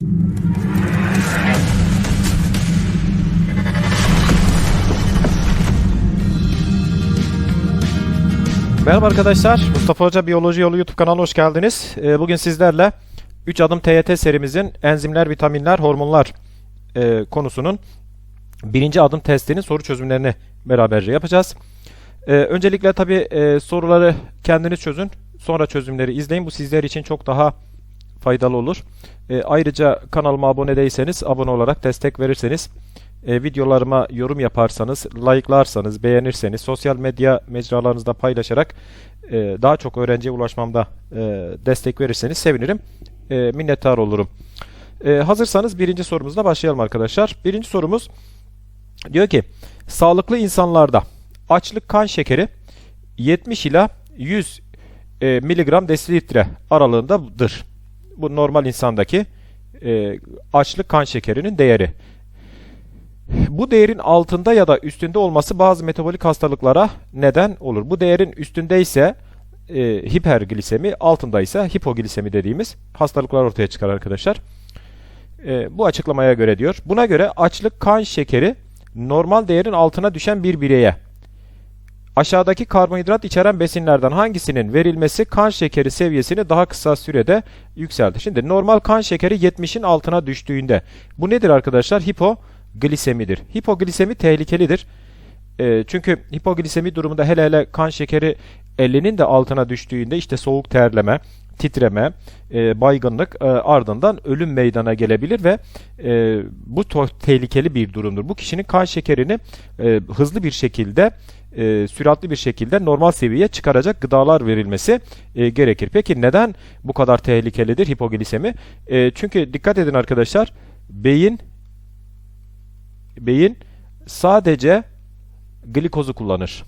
Merhaba arkadaşlar, Mustafa Hoca Biyoloji Yolu YouTube kanalına hoş geldiniz. Ee, Bugün sizlerle 3 adım TYT serimizin enzimler, vitaminler, hormonlar e, konusunun birinci adım testinin soru çözümlerini beraberce yapacağız. Ee, Öncelikle tabi soruları kendiniz çözün, sonra çözümleri izleyin. Bu sizler için çok daha faydalı olur. Ee, Ayrıca kanalıma abone değilseniz abone olarak destek verirseniz e, videolarıma yorum yaparsanız, like'larsanız, beğenirseniz, sosyal medya mecralarınızda paylaşarak e, daha çok öğrenciye ulaşmamda e, destek verirseniz sevinirim. E, minnettar olurum. E, hazırsanız birinci sorumuzla başlayalım arkadaşlar. Birinci sorumuz diyor ki sağlıklı insanlarda açlık kan şekeri 70 ila 100 e, miligram desilitre aralığındadır. Bu normal insandaki e, açlık kan şekerinin değeri. Bu değerin altında ya da üstünde olması bazı metabolik hastalıklara neden olur. Bu değerin üstünde ise e, hiperglisemi, altında ise hipoglisemi dediğimiz hastalıklar ortaya çıkar arkadaşlar. E, bu açıklamaya göre diyor. Buna göre açlık kan şekeri normal değerin altına düşen bir bireye aşağıdaki karbonhidrat içeren besinlerden hangisinin verilmesi kan şekeri seviyesini daha kısa sürede yükseltir. Şimdi normal kan şekeri 70'in altına düştüğünde bu nedir arkadaşlar? Hipoglisemidir. Hipoglisemi tehlikelidir. E, çünkü hipoglisemi durumunda hele hele kan şekeri 50'nin de altına düştüğünde işte soğuk terleme, titreme, e, baygınlık e, ardından ölüm meydana gelebilir ve e, bu tehlikeli bir durumdur. Bu kişinin kan şekerini e, hızlı bir şekilde e, süratli bir şekilde normal seviyeye çıkaracak gıdalar verilmesi e, gerekir. Peki neden bu kadar tehlikelidir hipoglisemi? E, çünkü dikkat edin arkadaşlar, beyin beyin sadece glikozu kullanır.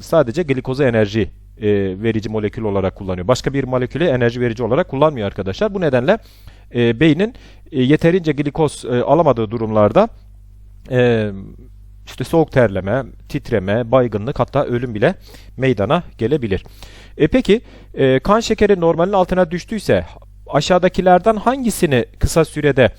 Sadece glikozu enerji e, verici molekül olarak kullanıyor. Başka bir molekülü enerji verici olarak kullanmıyor arkadaşlar. Bu nedenle e, beynin e, yeterince glikoz e, alamadığı durumlarda e, işte soğuk terleme, titreme, baygınlık hatta ölüm bile meydana gelebilir. E peki e, kan şekeri normalin altına düştüyse aşağıdakilerden hangisini kısa sürede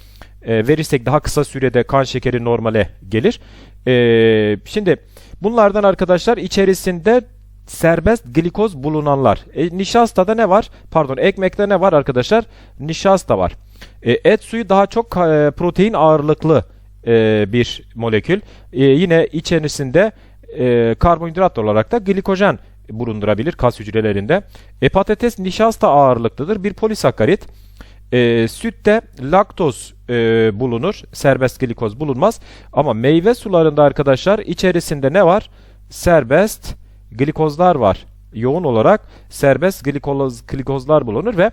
e, verirsek daha kısa sürede kan şekeri normale gelir? E, şimdi bunlardan arkadaşlar içerisinde serbest glikoz bulunanlar. E, nişastada ne var? Pardon ekmekte ne var arkadaşlar? Nişasta var. E, et suyu daha çok e, protein ağırlıklı e, bir molekül. E, yine içerisinde e, karbonhidrat olarak da glikojen bulundurabilir kas hücrelerinde. E, patates nişasta ağırlıklıdır. Bir polisakkarit. E, sütte laktoz e, bulunur. Serbest glikoz bulunmaz. Ama meyve sularında arkadaşlar içerisinde ne var? Serbest glikozlar var. Yoğun olarak serbest glikoz, glikozlar bulunur ve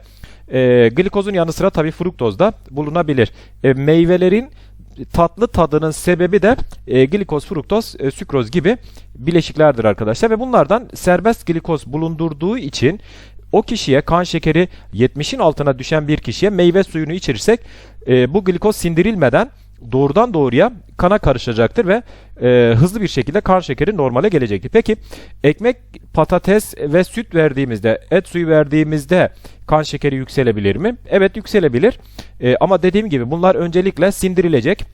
e, glikozun yanı sıra tabii fruktoz da bulunabilir. E, meyvelerin tatlı tadının sebebi de e, glikoz, fruktoz, e, sükroz gibi bileşiklerdir arkadaşlar ve bunlardan serbest glikoz bulundurduğu için o kişiye kan şekeri 70'in altına düşen bir kişiye meyve suyunu içirirsek e, bu glikoz sindirilmeden doğrudan doğruya kana karışacaktır ve e, hızlı bir şekilde kan şekeri normale gelecektir. Peki ekmek, patates ve süt verdiğimizde, et suyu verdiğimizde kan şekeri yükselebilir mi? Evet yükselebilir. E, ama dediğim gibi bunlar öncelikle sindirilecek.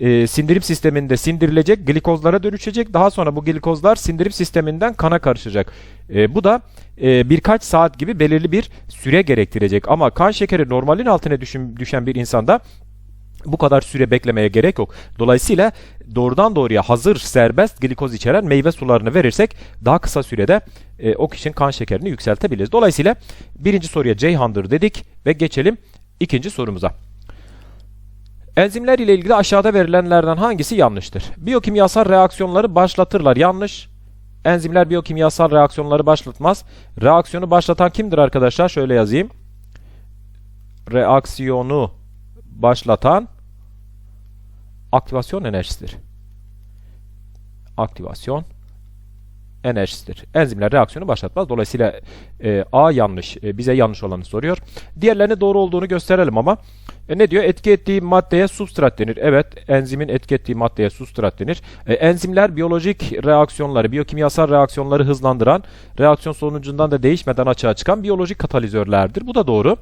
E, sindirim sisteminde sindirilecek, glikozlara dönüşecek. Daha sonra bu glikozlar sindirim sisteminden kana karışacak. E, bu da e, birkaç saat gibi belirli bir süre gerektirecek. Ama kan şekeri normalin altına düşen bir insanda bu kadar süre beklemeye gerek yok. Dolayısıyla doğrudan doğruya hazır serbest glikoz içeren meyve sularını verirsek daha kısa sürede e, o kişinin kan şekerini yükseltebiliriz. Dolayısıyla birinci soruya Ceyhan'dır dedik ve geçelim ikinci sorumuza. Enzimler ile ilgili aşağıda verilenlerden hangisi yanlıştır? Biyokimyasal reaksiyonları başlatırlar. Yanlış. Enzimler biyokimyasal reaksiyonları başlatmaz. Reaksiyonu başlatan kimdir arkadaşlar? Şöyle yazayım. Reaksiyonu başlatan aktivasyon enerjisidir. Aktivasyon enerjisidir. Enzimler reaksiyonu başlatmaz. Dolayısıyla e, A yanlış. E, bize yanlış olanı soruyor. Diğerlerine doğru olduğunu gösterelim ama e, ne diyor? Etki ettiği maddeye substrat denir. Evet, enzimin etki ettiği maddeye substrat denir. E, enzimler biyolojik reaksiyonları, biyokimyasal reaksiyonları hızlandıran, reaksiyon sonucundan da değişmeden açığa çıkan biyolojik katalizörlerdir. Bu da doğru.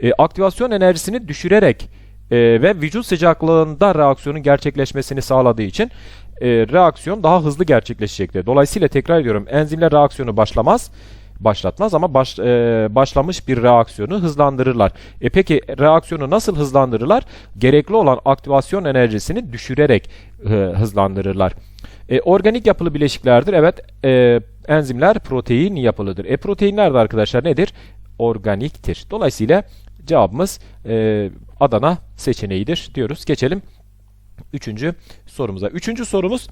E, aktivasyon enerjisini düşürerek e, ve vücut sıcaklığında reaksiyonun gerçekleşmesini sağladığı için e, reaksiyon daha hızlı gerçekleşecektir. Dolayısıyla tekrar ediyorum enzimler reaksiyonu başlamaz başlatmaz ama baş, e, başlamış bir reaksiyonu hızlandırırlar. E peki reaksiyonu nasıl hızlandırırlar? Gerekli olan aktivasyon enerjisini düşürerek e, hızlandırırlar. E, organik yapılı bileşiklerdir. Evet e, enzimler protein yapılıdır. E proteinler de arkadaşlar nedir? Organiktir. Dolayısıyla cevabımız e, Adana seçeneğidir diyoruz. Geçelim üçüncü sorumuza. Üçüncü sorumuz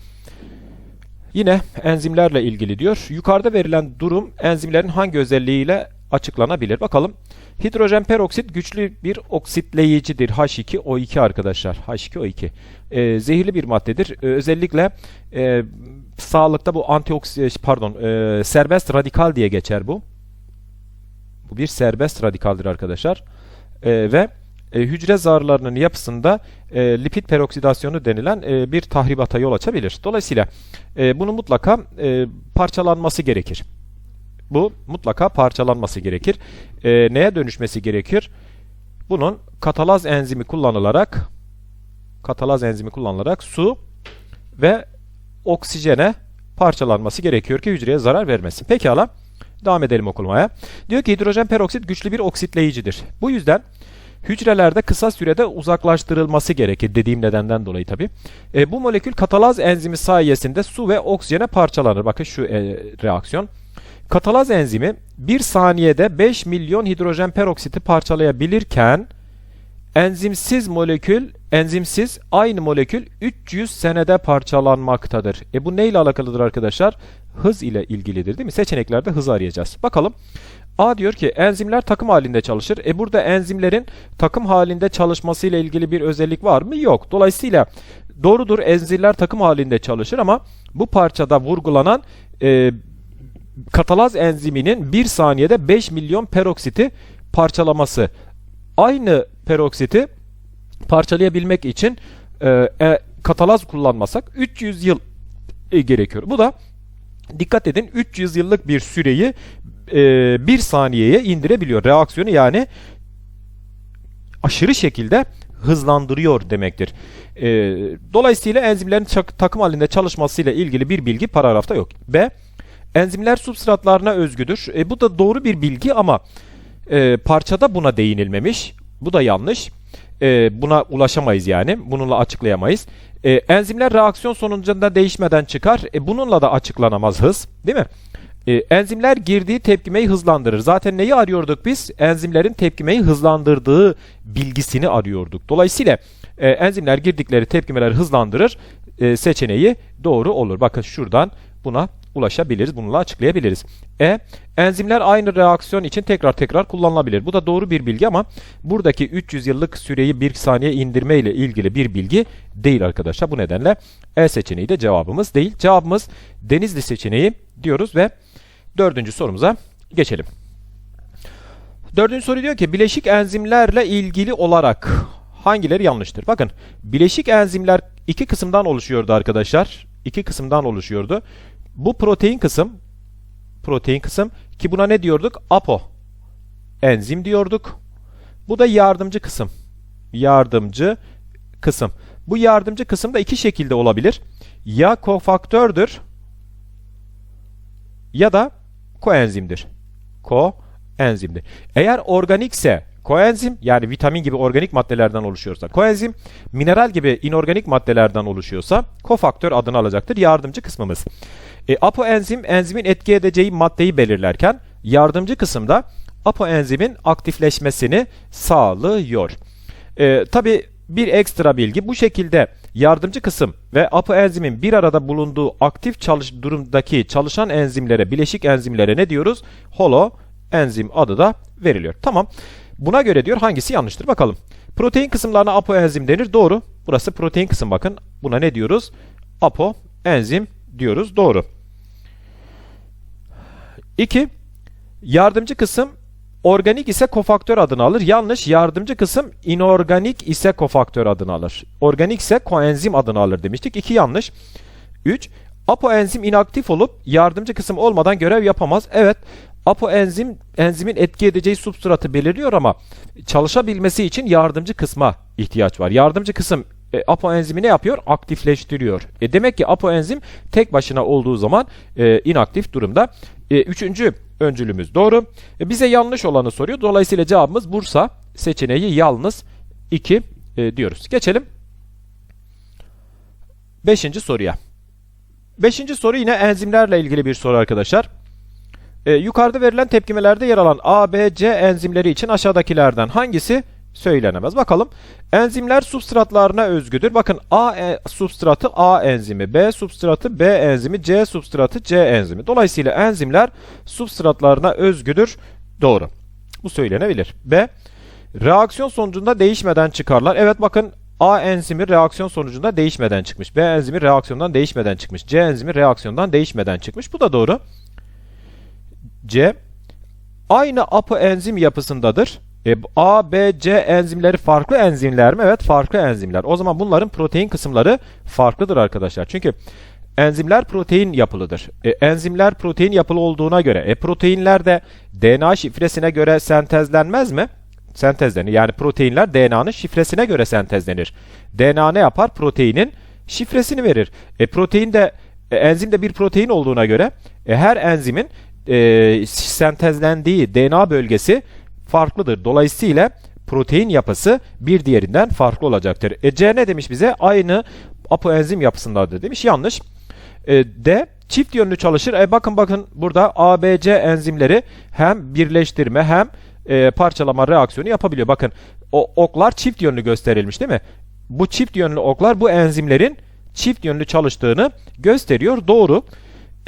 Yine enzimlerle ilgili diyor. Yukarıda verilen durum enzimlerin hangi özelliğiyle açıklanabilir? Bakalım. Hidrojen peroksit güçlü bir oksitleyicidir. H2O2 arkadaşlar. H2O2. Ee, zehirli bir maddedir. Ee, özellikle e, sağlıkta bu antioksidan pardon e, serbest radikal diye geçer bu. Bu bir serbest radikaldir arkadaşlar. E, ve e, hücre zarlarının yapısında e, lipid peroksidasyonu denilen e, bir tahribata yol açabilir. Dolayısıyla e, bunun mutlaka e, parçalanması gerekir. Bu mutlaka parçalanması gerekir. E, neye dönüşmesi gerekir? Bunun katalaz enzimi kullanılarak katalaz enzimi kullanılarak su ve oksijene parçalanması gerekiyor ki hücreye zarar vermesin. Pekala. Devam edelim okumaya. Diyor ki hidrojen peroksit güçlü bir oksitleyicidir. Bu yüzden hücrelerde kısa sürede uzaklaştırılması gerekir dediğim nedenden dolayı tabi. E, bu molekül katalaz enzimi sayesinde su ve oksijene parçalanır. Bakın şu e, reaksiyon. Katalaz enzimi 1 saniyede 5 milyon hidrojen peroksiti parçalayabilirken enzimsiz molekül enzimsiz aynı molekül 300 senede parçalanmaktadır. E bu neyle alakalıdır arkadaşlar? Hız ile ilgilidir değil mi? Seçeneklerde hızı arayacağız. Bakalım. A diyor ki enzimler takım halinde çalışır. E burada enzimlerin takım halinde çalışması ile ilgili bir özellik var mı? Yok. Dolayısıyla doğrudur enzimler takım halinde çalışır ama bu parçada vurgulanan e, katalaz enziminin 1 saniyede 5 milyon peroksiti parçalaması. Aynı peroksiti parçalayabilmek için e, e, katalaz kullanmasak 300 yıl e, gerekiyor. Bu da dikkat edin 300 yıllık bir süreyi e, bir saniyeye indirebiliyor. Reaksiyonu yani aşırı şekilde hızlandırıyor demektir. E, dolayısıyla enzimlerin takım halinde çalışmasıyla ilgili bir bilgi paragrafta yok. B. Enzimler substratlarına özgüdür. E, bu da doğru bir bilgi ama e, parçada buna değinilmemiş. Bu da yanlış. E, buna ulaşamayız yani. Bununla açıklayamayız. E, enzimler reaksiyon sonucunda değişmeden çıkar. E, bununla da açıklanamaz hız. Değil mi? E, enzimler girdiği tepkimeyi hızlandırır. Zaten neyi arıyorduk biz? Enzimlerin tepkimeyi hızlandırdığı bilgisini arıyorduk. Dolayısıyla e, enzimler girdikleri tepkimeleri hızlandırır e, seçeneği doğru olur. Bakın şuradan buna ulaşabiliriz. Bununla açıklayabiliriz. E. Enzimler aynı reaksiyon için tekrar tekrar kullanılabilir. Bu da doğru bir bilgi ama buradaki 300 yıllık süreyi 1 saniye indirme ile ilgili bir bilgi değil arkadaşlar. Bu nedenle E seçeneği de cevabımız değil. Cevabımız Denizli seçeneği diyoruz ve dördüncü sorumuza geçelim. Dördüncü soru diyor ki bileşik enzimlerle ilgili olarak hangileri yanlıştır? Bakın bileşik enzimler iki kısımdan oluşuyordu arkadaşlar. İki kısımdan oluşuyordu. Bu protein kısım protein kısım ki buna ne diyorduk? Apo enzim diyorduk. Bu da yardımcı kısım. Yardımcı kısım. Bu yardımcı kısım da iki şekilde olabilir. Ya kofaktördür ya da koenzimdir. Koenzimdir. Eğer organikse koenzim yani vitamin gibi organik maddelerden oluşuyorsa koenzim, mineral gibi inorganik maddelerden oluşuyorsa kofaktör adını alacaktır yardımcı kısmımız. E, apoenzim enzimin etki edeceği maddeyi belirlerken yardımcı kısımda apoenzimin aktifleşmesini sağlıyor. E, Tabi bir ekstra bilgi bu şekilde yardımcı kısım ve apoenzimin bir arada bulunduğu aktif çalış durumdaki çalışan enzimlere, bileşik enzimlere ne diyoruz? Holo enzim adı da veriliyor. Tamam. Buna göre diyor hangisi yanlıştır bakalım. Protein kısımlarına apoenzim denir. Doğru. Burası protein kısım bakın. Buna ne diyoruz? Apoenzim diyoruz. Doğru. 2. Yardımcı kısım organik ise kofaktör adını alır. Yanlış. Yardımcı kısım inorganik ise kofaktör adını alır. Organik ise koenzim adını alır demiştik. 2 yanlış. 3. Apoenzim inaktif olup yardımcı kısım olmadan görev yapamaz. Evet. Apoenzim enzimin etki edeceği substratı belirliyor ama çalışabilmesi için yardımcı kısma ihtiyaç var. Yardımcı kısım e, apoenzimi ne yapıyor? Aktifleştiriyor. E, demek ki apoenzim tek başına olduğu zaman e, inaktif durumda. E, üçüncü öncülümüz doğru. E, bize yanlış olanı soruyor. Dolayısıyla cevabımız Bursa seçeneği yalnız 2 e, diyoruz. Geçelim. Beşinci soruya. Beşinci soru yine enzimlerle ilgili bir soru arkadaşlar. E, yukarıda verilen tepkimelerde yer alan A, B, C enzimleri için aşağıdakilerden hangisi söylenemez? Bakalım. Enzimler substratlarına özgüdür. Bakın A e, substratı A enzimi, B substratı B enzimi, C substratı C enzimi. Dolayısıyla enzimler substratlarına özgüdür. Doğru. Bu söylenebilir. B. Reaksiyon sonucunda değişmeden çıkarlar. Evet bakın A enzimi reaksiyon sonucunda değişmeden çıkmış. B enzimi reaksiyondan değişmeden çıkmış. C enzimi reaksiyondan değişmeden çıkmış. Bu da doğru. C. Aynı apoenzim yapısındadır. E, A, B, C enzimleri farklı enzimler mi? Evet farklı enzimler. O zaman bunların protein kısımları farklıdır arkadaşlar. Çünkü enzimler protein yapılıdır. E, enzimler protein yapılı olduğuna göre e, proteinler de DNA şifresine göre sentezlenmez mi? Sentezlenir. Yani proteinler DNA'nın şifresine göre sentezlenir. DNA ne yapar? Proteinin şifresini verir. E, protein de e, enzim de bir protein olduğuna göre e, her enzimin e, sentezlendiği DNA bölgesi farklıdır. Dolayısıyla protein yapısı bir diğerinden farklı olacaktır. E, C ne demiş bize? Aynı apoenzim yapısındadır demiş. Yanlış. E, D çift yönlü çalışır. E, bakın bakın burada A, B, C enzimleri hem birleştirme hem e, parçalama reaksiyonu yapabiliyor. Bakın o oklar çift yönlü gösterilmiş değil mi? Bu çift yönlü oklar bu enzimlerin çift yönlü çalıştığını gösteriyor. Doğru.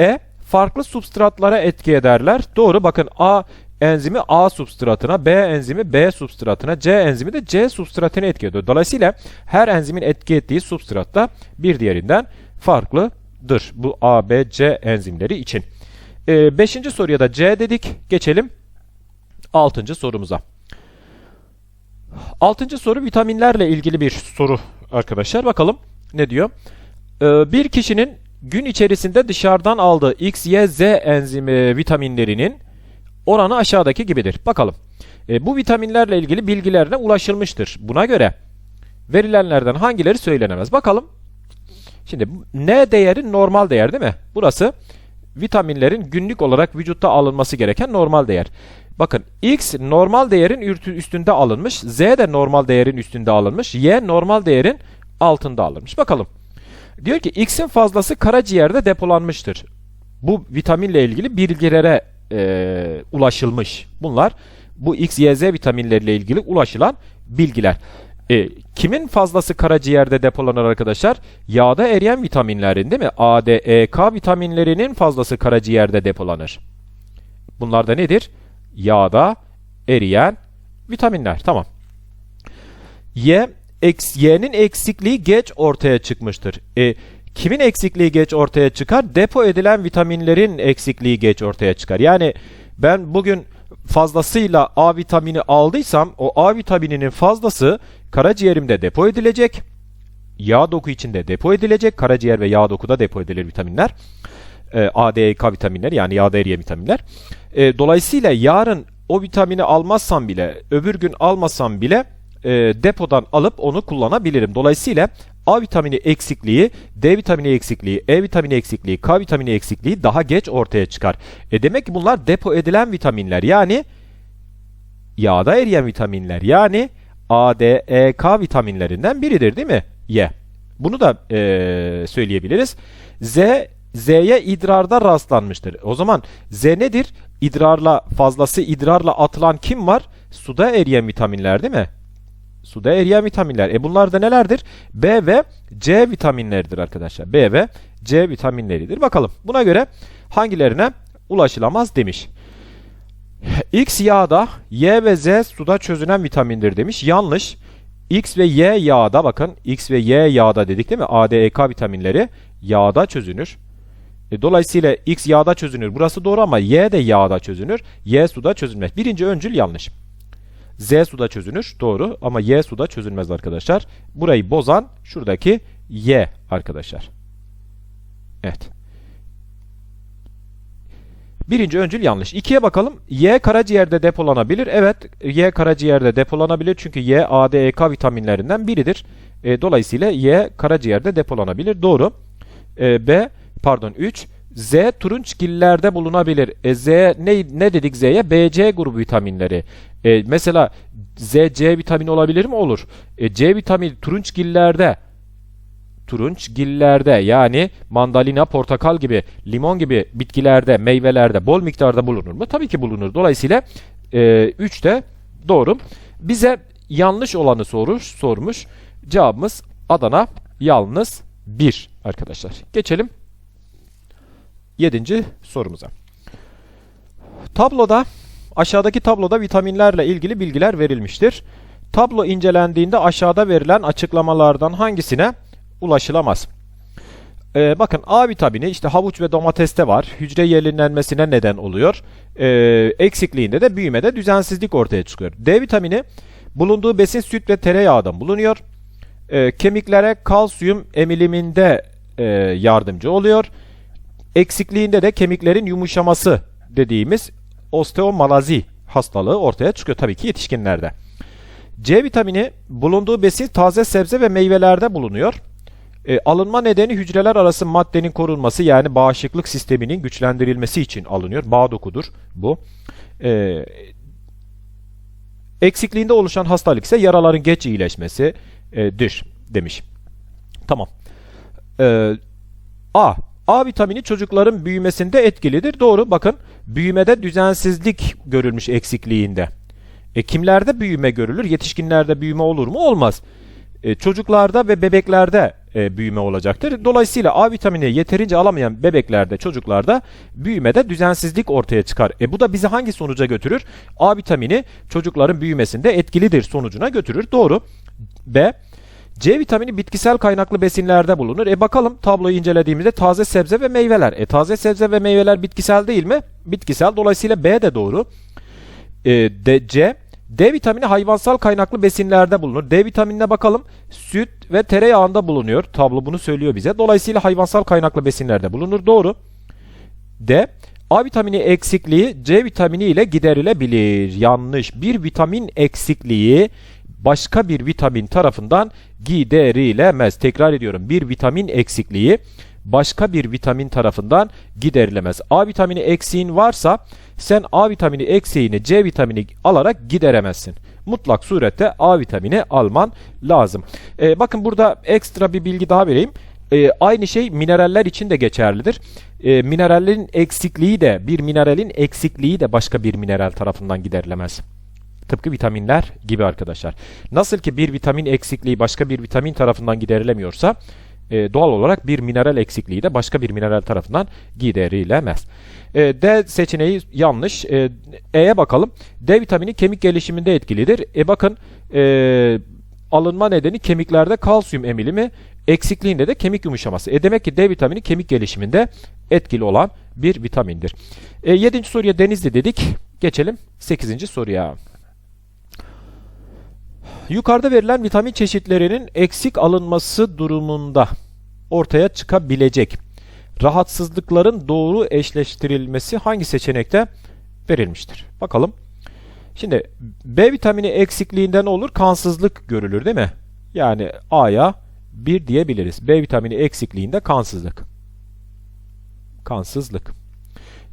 E farklı substratlara etki ederler. Doğru. Bakın A enzimi A substratına, B enzimi B substratına, C enzimi de C substratına etki ediyor. Dolayısıyla her enzimin etki ettiği substrat da bir diğerinden farklıdır. Bu A, B, C enzimleri için. Ee, beşinci soruya da C dedik. Geçelim altıncı sorumuza. Altıncı soru vitaminlerle ilgili bir soru arkadaşlar. Bakalım ne diyor? Ee, bir kişinin gün içerisinde dışarıdan aldığı X, Y, Z enzimi vitaminlerinin oranı aşağıdaki gibidir. Bakalım. E, bu vitaminlerle ilgili bilgilerine ulaşılmıştır. Buna göre verilenlerden hangileri söylenemez? Bakalım. Şimdi N değeri normal değer değil mi? Burası vitaminlerin günlük olarak vücutta alınması gereken normal değer. Bakın X normal değerin üstünde alınmış. Z de normal değerin üstünde alınmış. Y normal değerin altında alınmış. Bakalım. Diyor ki X'in fazlası karaciğerde depolanmıştır. Bu vitaminle ilgili bilgilere e, ulaşılmış. Bunlar bu X, Y, Z vitaminleriyle ilgili ulaşılan bilgiler. E, kimin fazlası karaciğerde depolanır arkadaşlar? Yağda eriyen vitaminlerin değil mi? A, D, E, K vitaminlerinin fazlası karaciğerde depolanır. Bunlar da nedir? Yağda eriyen vitaminler. Tamam. Y, eks, Y'nin eksikliği geç ortaya çıkmıştır. E, kimin eksikliği geç ortaya çıkar? Depo edilen vitaminlerin eksikliği geç ortaya çıkar. Yani ben bugün fazlasıyla A vitamini aldıysam o A vitamininin fazlası karaciğerimde depo edilecek. Yağ doku içinde depo edilecek. Karaciğer ve yağ dokuda depo edilir vitaminler. E, A, D, K vitaminler yani yağda eriyen vitaminler. E, dolayısıyla yarın o vitamini almazsam bile, öbür gün almasam bile e, depodan alıp onu kullanabilirim. Dolayısıyla A vitamini eksikliği, D vitamini eksikliği, E vitamini eksikliği, K vitamini eksikliği daha geç ortaya çıkar. E demek ki bunlar depo edilen vitaminler. Yani yağda eriyen vitaminler. Yani A, D, E, K vitaminlerinden biridir değil mi? Y. Bunu da e, söyleyebiliriz. Z, Z'ye idrarda rastlanmıştır. O zaman Z nedir? İdrarla fazlası idrarla atılan kim var? Suda eriyen vitaminler değil mi? Suda eriyen vitaminler. E bunlar da nelerdir? B ve C vitaminleridir arkadaşlar. B ve C vitaminleridir. Bakalım buna göre hangilerine ulaşılamaz demiş. X yağda, Y ve Z suda çözünen vitamindir demiş. Yanlış. X ve Y yağda bakın X ve Y yağda dedik değil mi? A, D, E, K vitaminleri yağda çözünür. E, dolayısıyla X yağda çözünür. Burası doğru ama Y de yağda çözünür. Y suda çözülmez. Birinci öncül yanlış. Z suda çözünür. Doğru ama Y suda çözülmez arkadaşlar. Burayı bozan şuradaki Y arkadaşlar. Evet. Birinci öncül yanlış. İkiye bakalım. Y karaciğerde depolanabilir. Evet, Y karaciğerde depolanabilir. Çünkü Y, A, D, E, K vitaminlerinden biridir. E, dolayısıyla Y karaciğerde depolanabilir. Doğru. E, B, pardon 3. Z turunçgillerde bulunabilir. E, Z ne, ne dedik Z'ye? BC grubu vitaminleri. E, mesela Z, C vitamini olabilir mi? Olur. E, C vitamini turunçgillerde turunçgillerde yani mandalina, portakal gibi, limon gibi bitkilerde, meyvelerde bol miktarda bulunur mu? Tabii ki bulunur. Dolayısıyla 3 de doğru. Bize yanlış olanı soruş, sormuş. Cevabımız Adana yalnız 1 arkadaşlar. Geçelim 7. sorumuza. Tabloda aşağıdaki tabloda vitaminlerle ilgili bilgiler verilmiştir. Tablo incelendiğinde aşağıda verilen açıklamalardan hangisine ulaşılamaz? Ee, bakın A vitamini işte havuç ve domateste var. Hücre yenilenmesine neden oluyor. Ee, eksikliğinde de büyümede düzensizlik ortaya çıkıyor. D vitamini bulunduğu besin süt ve tereyağından bulunuyor. Ee, kemiklere kalsiyum emiliminde e, yardımcı oluyor. Eksikliğinde de kemiklerin yumuşaması dediğimiz osteomalazi hastalığı ortaya çıkıyor tabii ki yetişkinlerde. C vitamini bulunduğu besin taze sebze ve meyvelerde bulunuyor. E, alınma nedeni hücreler arası maddenin korunması yani bağışıklık sisteminin güçlendirilmesi için alınıyor. Bağ dokudur bu. E, eksikliğinde oluşan hastalık ise yaraların geç iyileşmesidir demiş. Tamam. E, A. A vitamini çocukların büyümesinde etkilidir. Doğru bakın büyümede düzensizlik görülmüş eksikliğinde. E, kimlerde büyüme görülür? Yetişkinlerde büyüme olur mu? Olmaz. E, çocuklarda ve bebeklerde e, büyüme olacaktır. Dolayısıyla A vitamini yeterince alamayan bebeklerde, çocuklarda büyümede düzensizlik ortaya çıkar. E, bu da bizi hangi sonuca götürür? A vitamini çocukların büyümesinde etkilidir sonucuna götürür. Doğru. B. C vitamini bitkisel kaynaklı besinlerde bulunur. E bakalım tabloyu incelediğimizde taze sebze ve meyveler. E taze sebze ve meyveler bitkisel değil mi? Bitkisel. Dolayısıyla B de doğru. E, D, C. D vitamini hayvansal kaynaklı besinlerde bulunur. D vitaminine bakalım. Süt ve tereyağında bulunuyor. Tablo bunu söylüyor bize. Dolayısıyla hayvansal kaynaklı besinlerde bulunur. Doğru. D. A vitamini eksikliği C vitamini ile giderilebilir. Yanlış. Bir vitamin eksikliği başka bir vitamin tarafından giderilemez. Tekrar ediyorum. Bir vitamin eksikliği başka bir vitamin tarafından giderilemez. A vitamini eksiğin varsa sen A vitamini eksiğini C vitamini alarak gideremezsin. Mutlak surette A vitamini alman lazım. Ee, bakın burada ekstra bir bilgi daha vereyim. Ee, aynı şey mineraller için de geçerlidir. Ee, minerallerin eksikliği de bir mineralin eksikliği de başka bir mineral tarafından giderilemez. Tıpkı vitaminler gibi arkadaşlar. Nasıl ki bir vitamin eksikliği başka bir vitamin tarafından giderilemiyorsa e, doğal olarak bir mineral eksikliği de başka bir mineral tarafından giderilemez. E, D seçeneği yanlış. E, E'ye bakalım. D vitamini kemik gelişiminde etkilidir. E bakın e, alınma nedeni kemiklerde kalsiyum emilimi, eksikliğinde de kemik yumuşaması. E demek ki D vitamini kemik gelişiminde etkili olan bir vitamindir. E, 7. soruya Denizli dedik. Geçelim 8. soruya. Yukarıda verilen vitamin çeşitlerinin eksik alınması durumunda ortaya çıkabilecek rahatsızlıkların doğru eşleştirilmesi hangi seçenekte verilmiştir? Bakalım. Şimdi B vitamini eksikliğinden olur kansızlık görülür değil mi? Yani A'ya 1 diyebiliriz. B vitamini eksikliğinde kansızlık. Kansızlık.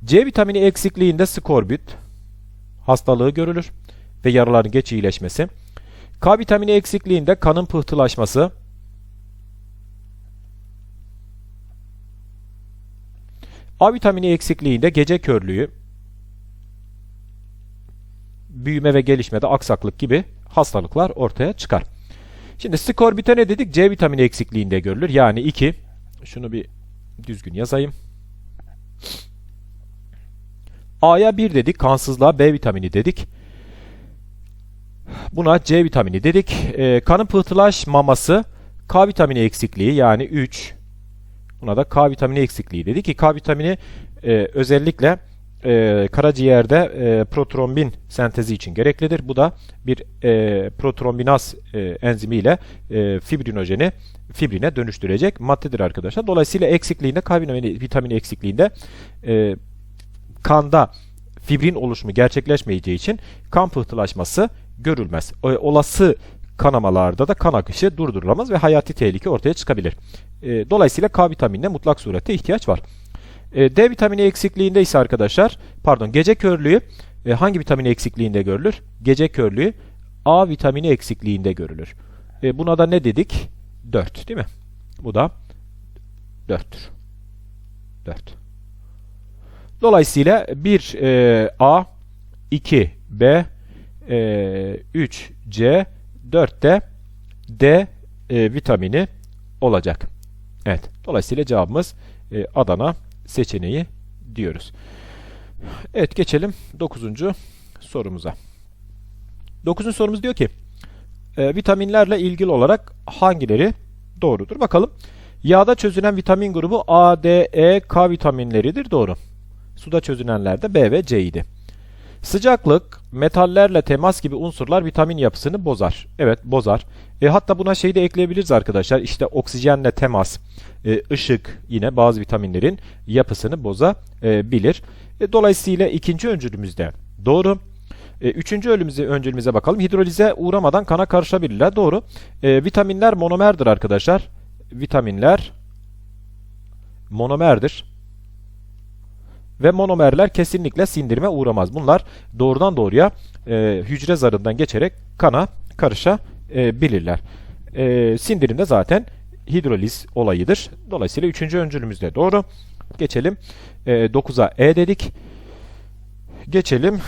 C vitamini eksikliğinde skorbut hastalığı görülür ve yaraların geç iyileşmesi. K vitamini eksikliğinde kanın pıhtılaşması, A vitamini eksikliğinde gece körlüğü, büyüme ve gelişmede aksaklık gibi hastalıklar ortaya çıkar. Şimdi skorbite ne dedik? C vitamini eksikliğinde görülür. Yani 2. Şunu bir düzgün yazayım. A'ya 1 dedik. Kansızlığa B vitamini dedik. Buna C vitamini dedik. E, kanın pıhtılaşmaması K vitamini eksikliği yani 3. Buna da K vitamini eksikliği dedik ki K vitamini e, özellikle e, karaciğerde e, protrombin sentezi için gereklidir. Bu da bir e, protrombinaz e, enzimiyle e, fibrinojeni fibrine dönüştürecek maddedir arkadaşlar. Dolayısıyla eksikliğinde K vitamini, vitamini eksikliğinde e, kanda fibrin oluşumu gerçekleşmeyeceği için kan pıhtılaşması görülmez. Olası kanamalarda da kan akışı durdurulamaz ve hayati tehlike ortaya çıkabilir. E, dolayısıyla K vitaminine mutlak surette ihtiyaç var. E, D vitamini eksikliğinde ise arkadaşlar, pardon gece körlüğü e, hangi vitamini eksikliğinde görülür? Gece körlüğü A vitamini eksikliğinde görülür. Buna da ne dedik? 4 değil mi? Bu da 4'tür. 4. Dolayısıyla 1 e, A, 2 B, e, 3 C, 4 de D e, vitamini olacak. Evet. Dolayısıyla cevabımız e, Adana seçeneği diyoruz. Evet geçelim 9. sorumuza. 9. sorumuz diyor ki e, vitaminlerle ilgili olarak hangileri doğrudur? Bakalım. Yağda çözünen vitamin grubu A, D, E, K vitaminleridir. Doğru. Suda çözünenler de B ve C idi. Sıcaklık, metallerle temas gibi unsurlar vitamin yapısını bozar. Evet bozar. E, hatta buna şey de ekleyebiliriz arkadaşlar. İşte oksijenle temas, e, ışık yine bazı vitaminlerin yapısını bozabilir. E, dolayısıyla ikinci öncülümüzde doğru. E, üçüncü ölümüze, öncülümüze bakalım. Hidrolize uğramadan kana karışabilirler. Doğru. E, vitaminler monomerdir arkadaşlar. Vitaminler monomerdir. Ve monomerler kesinlikle sindirime uğramaz. Bunlar doğrudan doğruya e, hücre zarından geçerek kana karışabilirler. E, sindirim de zaten hidroliz olayıdır. Dolayısıyla üçüncü öncülümüzde doğru. Geçelim e, 9'a E dedik. Geçelim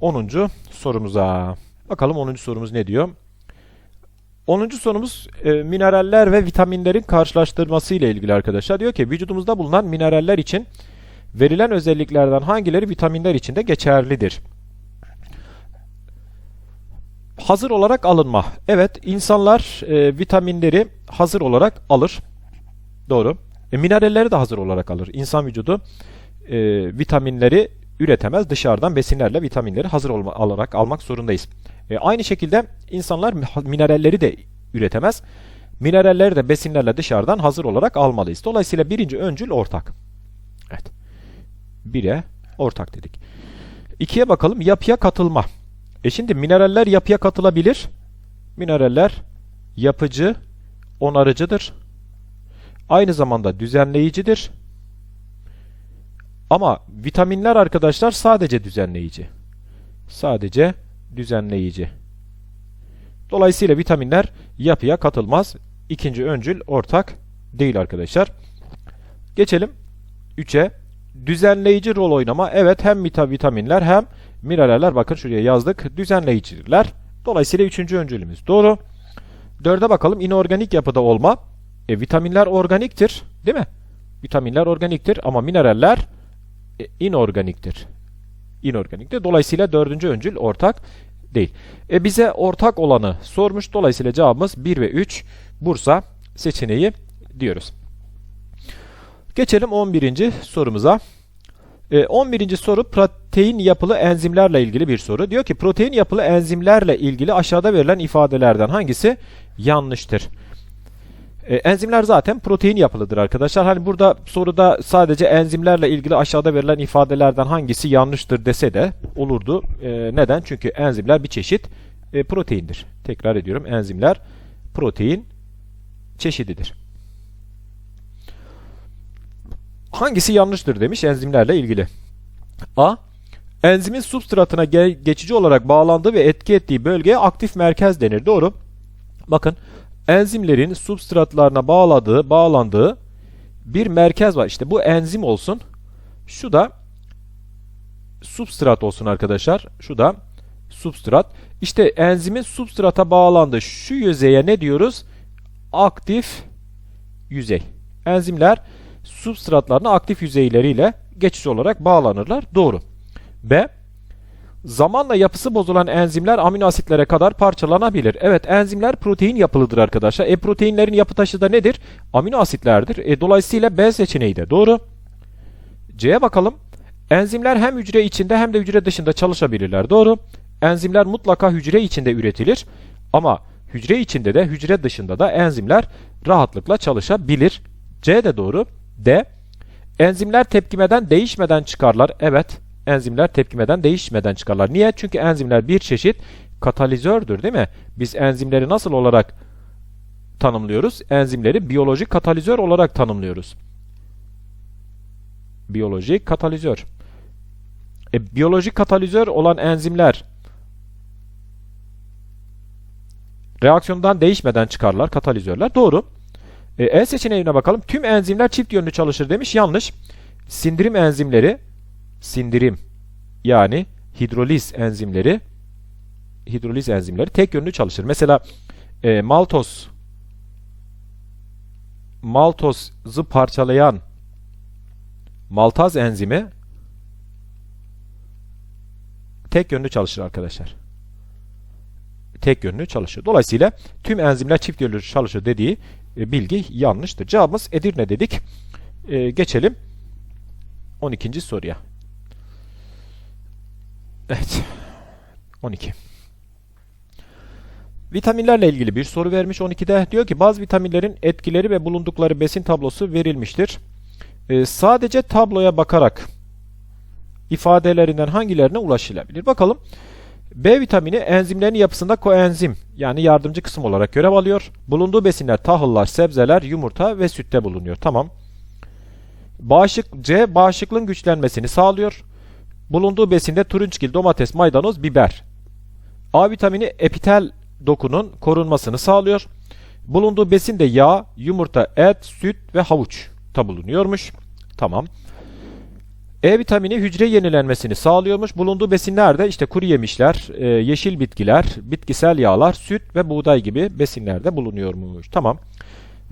10. sorumuza. Bakalım 10. sorumuz ne diyor? 10. sorumuz e, mineraller ve vitaminlerin karşılaştırması ile ilgili arkadaşlar. Diyor ki vücudumuzda bulunan mineraller için verilen özelliklerden hangileri vitaminler için de geçerlidir? Hazır olarak alınma. Evet, insanlar e, vitaminleri hazır olarak alır. Doğru. E, mineralleri de hazır olarak alır. İnsan vücudu e, vitaminleri üretemez. Dışarıdan besinlerle vitaminleri hazır olma, alarak almak zorundayız. E, aynı şekilde insanlar mineralleri de üretemez. Mineralleri de besinlerle dışarıdan hazır olarak almalıyız. Dolayısıyla birinci öncül ortak. Evet. 1'e ortak dedik. 2'ye bakalım yapıya katılma. E şimdi mineraller yapıya katılabilir. Mineraller yapıcı, onarıcıdır. Aynı zamanda düzenleyicidir. Ama vitaminler arkadaşlar sadece düzenleyici. Sadece düzenleyici. Dolayısıyla vitaminler yapıya katılmaz. İkinci öncül ortak değil arkadaşlar. Geçelim 3'e. Düzenleyici rol oynama. Evet hem vitaminler hem mineraller bakın şuraya yazdık. Düzenleyiciler. Dolayısıyla üçüncü öncülümüz doğru. Dörde bakalım inorganik yapıda olma. E, vitaminler organiktir değil mi? Vitaminler organiktir ama mineraller e, inorganiktir. İnorganiktir. Dolayısıyla dördüncü öncül ortak değil. E, bize ortak olanı sormuş. Dolayısıyla cevabımız 1 ve 3 Bursa seçeneği diyoruz. Geçelim 11. sorumuza. E, 11. soru protein yapılı enzimlerle ilgili bir soru. Diyor ki protein yapılı enzimlerle ilgili aşağıda verilen ifadelerden hangisi yanlıştır? E, enzimler zaten protein yapılıdır arkadaşlar. Hani burada soruda sadece enzimlerle ilgili aşağıda verilen ifadelerden hangisi yanlıştır dese de olurdu. E, neden? Çünkü enzimler bir çeşit e, proteindir. Tekrar ediyorum enzimler protein çeşididir. Hangisi yanlıştır demiş enzimlerle ilgili. A. Enzimin substratına ge geçici olarak bağlandığı ve etki ettiği bölgeye aktif merkez denir. Doğru. Bakın enzimlerin substratlarına bağladığı, bağlandığı bir merkez var. İşte bu enzim olsun. Şu da substrat olsun arkadaşlar. Şu da substrat. İşte enzimin substrata bağlandığı şu yüzeye ne diyoruz? Aktif yüzey. Enzimler substratlarına aktif yüzeyleriyle geçici olarak bağlanırlar. Doğru. B. Zamanla yapısı bozulan enzimler amino asitlere kadar parçalanabilir. Evet enzimler protein yapılıdır arkadaşlar. E proteinlerin yapı taşı da nedir? Amino asitlerdir. E, dolayısıyla B seçeneği de doğru. C'ye bakalım. Enzimler hem hücre içinde hem de hücre dışında çalışabilirler. Doğru. Enzimler mutlaka hücre içinde üretilir. Ama hücre içinde de hücre dışında da enzimler rahatlıkla çalışabilir. C de doğru. D. Enzimler tepkimeden değişmeden çıkarlar. Evet. enzimler tepkimeden değişmeden çıkarlar. Niye? Çünkü enzimler bir çeşit katalizördür değil mi? Biz enzimleri nasıl olarak tanımlıyoruz? Enzimleri biyolojik katalizör olarak tanımlıyoruz. Biyolojik katalizör. E, biyolojik katalizör olan enzimler reaksiyondan değişmeden çıkarlar katalizörler. Doğru. E, seçeneğine bakalım. Tüm enzimler çift yönlü çalışır demiş. Yanlış. Sindirim enzimleri sindirim yani hidroliz enzimleri hidroliz enzimleri tek yönlü çalışır. Mesela e, maltoz maltozu parçalayan maltaz enzimi tek yönlü çalışır arkadaşlar. Tek yönlü çalışır. Dolayısıyla tüm enzimler çift yönlü çalışır dediği e, bilgi yanlıştır. Cevabımız Edirne dedik. E, geçelim 12. soruya. Evet. 12. Vitaminlerle ilgili bir soru vermiş 12'de. Diyor ki bazı vitaminlerin etkileri ve bulundukları besin tablosu verilmiştir. Ee, sadece tabloya bakarak ifadelerinden hangilerine ulaşılabilir? Bakalım. B vitamini enzimlerin yapısında koenzim yani yardımcı kısım olarak görev alıyor. Bulunduğu besinler tahıllar, sebzeler, yumurta ve sütte bulunuyor. Tamam. Bağışık C bağışıklığın güçlenmesini sağlıyor. Bulunduğu besinde turunçgil, domates, maydanoz, biber. A vitamini epitel dokunun korunmasını sağlıyor. Bulunduğu besin de yağ, yumurta, et, süt ve havuç da bulunuyormuş. Tamam. E vitamini hücre yenilenmesini sağlıyormuş. Bulunduğu besinlerde işte kuru yemişler, e, yeşil bitkiler, bitkisel yağlar, süt ve buğday gibi besinlerde bulunuyormuş. Tamam.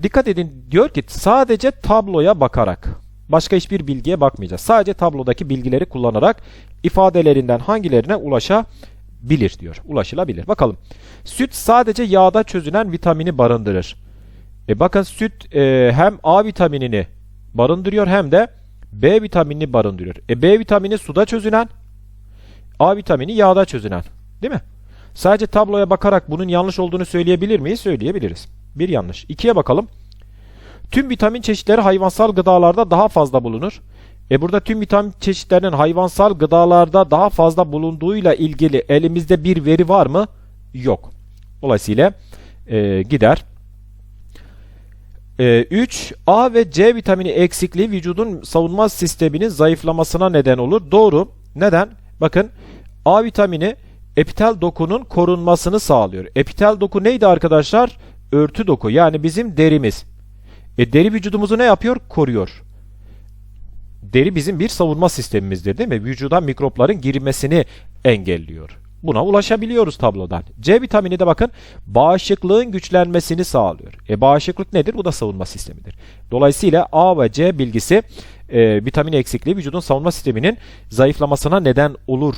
Dikkat edin diyor ki sadece tabloya bakarak başka hiçbir bilgiye bakmayacağız. Sadece tablodaki bilgileri kullanarak ifadelerinden hangilerine ulaşabilir diyor. Ulaşılabilir. Bakalım. Süt sadece yağda çözünen vitamini barındırır. E bakın süt e, hem A vitaminini barındırıyor hem de B vitaminini barındırıyor. E B vitamini suda çözünen, A vitamini yağda çözünen. Değil mi? Sadece tabloya bakarak bunun yanlış olduğunu söyleyebilir miyiz? Söyleyebiliriz. Bir yanlış. İkiye bakalım. Tüm vitamin çeşitleri hayvansal gıdalarda daha fazla bulunur. E burada tüm vitamin çeşitlerinin hayvansal gıdalarda daha fazla bulunduğuyla ilgili elimizde bir veri var mı? Yok. Dolayısıyla e, gider. 3. A ve C vitamini eksikliği vücudun savunma sisteminin zayıflamasına neden olur. Doğru. Neden? Bakın A vitamini epitel dokunun korunmasını sağlıyor. Epitel doku neydi arkadaşlar? Örtü doku yani bizim derimiz. E deri vücudumuzu ne yapıyor? Koruyor. Deri bizim bir savunma sistemimizdir değil mi? Vücuda mikropların girmesini engelliyor. Buna ulaşabiliyoruz tablodan. C vitamini de bakın bağışıklığın güçlenmesini sağlıyor. E bağışıklık nedir? Bu da savunma sistemidir. Dolayısıyla A ve C bilgisi e, vitamin eksikliği vücudun savunma sisteminin zayıflamasına neden olur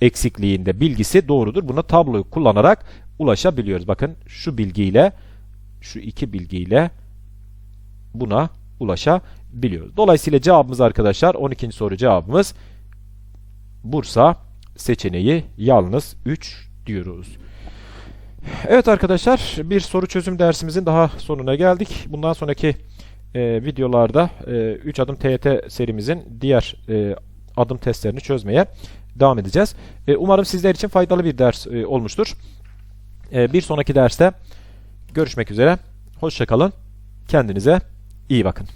eksikliğinde bilgisi doğrudur. Buna tabloyu kullanarak ulaşabiliyoruz. Bakın şu bilgiyle şu iki bilgiyle buna ulaşabiliyoruz. Dolayısıyla cevabımız arkadaşlar 12. soru cevabımız Bursa seçeneği yalnız 3 diyoruz. Evet arkadaşlar bir soru çözüm dersimizin daha sonuna geldik. Bundan sonraki e, videolarda e, 3 adım TYT serimizin diğer e, adım testlerini çözmeye devam edeceğiz. E, umarım sizler için faydalı bir ders e, olmuştur. E, bir sonraki derste görüşmek üzere. Hoşçakalın. Kendinize iyi bakın.